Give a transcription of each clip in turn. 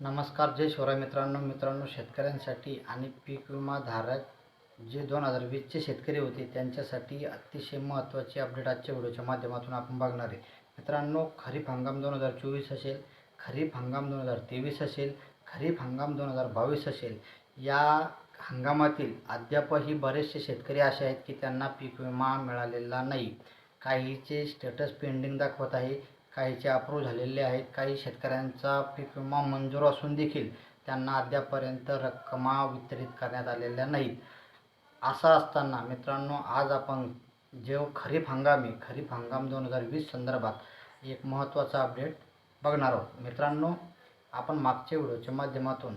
नमस्कार जय शिवराय मित्रांनो. मित्रांनो शेतकऱ्यांसाठी आणि पीक विमा धारक जे दोन हजार वीसचे शेतकरी होते त्यांच्यासाठी अतिशय महत्त्वाची अपडेट आजच्या व्हिडिओच्या माध्यमातून आपण बघणार आहे. मित्रांनो खरीप हंगाम दोन हजार चोवीस असेल खरीप हंगाम दोन हजार तेवीस असेल खरीप हंगाम दोन हजार बावीस असेल या हंगामातील अद्यापही बरेचसे शेतकरी असे आहेत की त्यांना पीक विमा मिळालेला नाही. काहीचे स्टेटस पेंडिंग दाखवत आहे. काहीचे अप्रूव्ह झालेले आहेत काही शेतकऱ्यांचा पीक विमा मंजूर असून देखील त्यांना अद्यापर्यंत रक्कमा वितरित करण्यात आलेल्या नाहीत. असं असताना मित्रांनो आज आपण जे खरीप हंगाम आहे खरीप हंगाम दोन हजार वीस संदर्भात एक महत्त्वाचा अपडेट बघणार आहोत. मित्रांनो आपण मागच्या व्हिडिओच्या माध्यमातून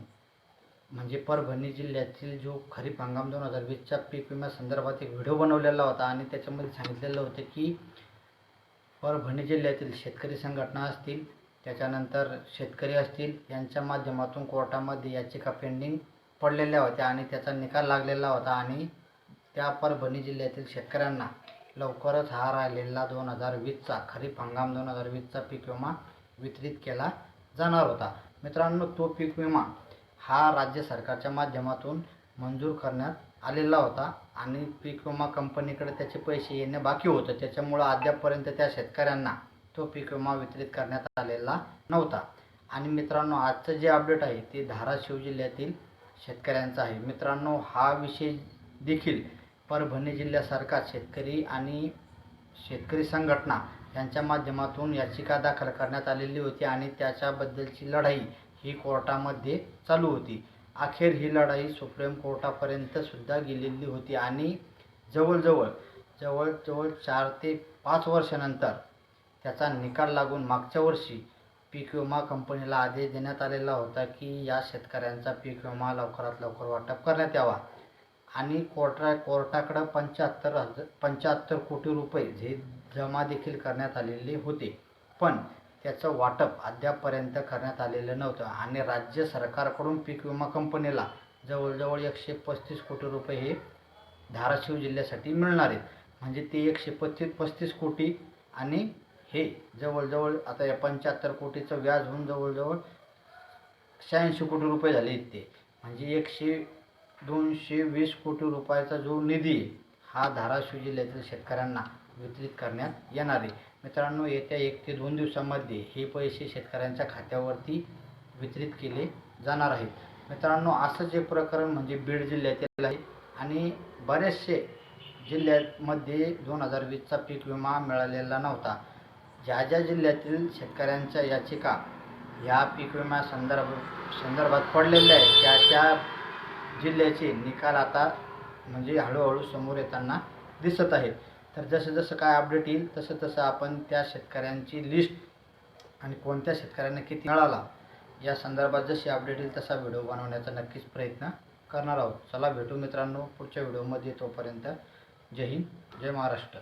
म्हणजे परभणी जिल्ह्यातील जो खरीप हंगाम दोन हजार वीसच्या पीक विम्यासंदर्भात एक व्हिडिओ बनवलेला होता आणि त्याच्यामध्ये सांगितलेलं होतं की परभणी जिल्ह्यातील शेतकरी संघटना असतील त्याच्यानंतर शेतकरी असतील यांच्या माध्यमातून कोर्टामध्ये याचिका पेंडिंग पडलेल्या होत्या आणि त्याचा निकाल लागलेला होता आणि त्या परभणी जिल्ह्यातील शेतकऱ्यांना लवकरच हा राहिलेला दोन हजार वीसचा खरीप हंगाम दोन हजार वीसचा पीक विमा वितरित केला जाणार होता. मित्रांनो तो पीक विमा हा राज्य सरकारच्या माध्यमातून मंजूर करण्यात आलेला होता आणि पीक विमा कंपनीकडे त्याचे पैसे येणे बाकी होतं. त्याच्यामुळं अद्यापपर्यंत त्या शेतकऱ्यांना तो पीक विमा वितरित करण्यात आलेला नव्हता. आणि मित्रांनो आजचं जे अपडेट आहे ते धाराशिव जिल्ह्यातील शेतकऱ्यांचा आहे. मित्रांनो हा विषय देखील परभणी जिल्ह्यासारखा शेतकरी आणि शेतकरी संघटना यांच्या माध्यमातून याचिका दाखल करण्यात आलेली होती आणि त्याच्याबद्दलची लढाई ही कोर्टामध्ये चालू होती. अखेर ही लढाई सुप्रीम कोर्टापर्यंत सुद्धा गेलेली होती. आणि जवळजवळ जवळजवळ चार ते पाच वर्षानंतर त्याचा निकाल लागून मागच्या वर्षी पीक विमा कंपनीला आदेश देण्यात आलेला होता की या शेतकऱ्यांचा पीक विमा लवकरात लवकर वाटप करण्यात यावा. आणि कोर्टा कोर्टाकडं पंच्याहत्तर हजार पंच्याहत्तर कोटी रुपये जे जमा देखील करण्यात आलेले होते. पण त्याचं वाटप अद्यापपर्यंत करण्यात आलेलं नव्हतं आणि राज्य सरकारकडून पीक विमा कंपनीला जवळजवळ एकशे पस्तीस कोटी रुपये हे धाराशिव जिल्ह्यासाठी मिळणार आहेत. म्हणजे ते एकशे पस्तीस पस्तीस कोटी आणि हे जवळजवळ आता या पंच्याहत्तर कोटीचं व्याज होऊन जवळजवळ शहाऐंशी कोटी रुपये झाले आहेत ते. म्हणजे एकशे दोनशे वीस कोटी रुपयाचा जो निधी हा धाराशिव जिल्ह्यातील शेतकऱ्यांना वितरित करण्यात येणार आहे. मित्रांनो येत्या एक ते दोन दिवसामध्ये हे पैसे शेतकऱ्यांच्या खात्यावरती वितरित केले जाणार आहेत. मित्रांनो असं जे प्रकरण म्हणजे बीड जिल्ह्यातील आहे आणि बरेचसे जिल्ह्यामध्ये दोन हजार वीसचा पीक विमा मिळालेला नव्हता. ज्या ज्या जिल्ह्यातील शेतकऱ्यांच्या याचिका ह्या पीक विमा संदर्भ संदर्भात पडलेल्या आहेत त्या त्या जिल्ह्याचे निकाल आता म्हणजे हळूहळू समोर येताना दिसत आहेत. तर जसं जसं काय अपडेट येईल तसं तसं आपण त्या शेतकऱ्यांची लिस्ट आणि कोणत्या शेतकऱ्यांना किती मिळाला या संदर्भात जशी अपडेट येईल तसा व्हिडिओ बनवण्याचा नक्कीच प्रयत्न करणार आहोत. चला भेटू मित्रांनो पुढच्या व्हिडिओमध्ये तोपर्यंत. जय हिंद जय महाराष्ट्र.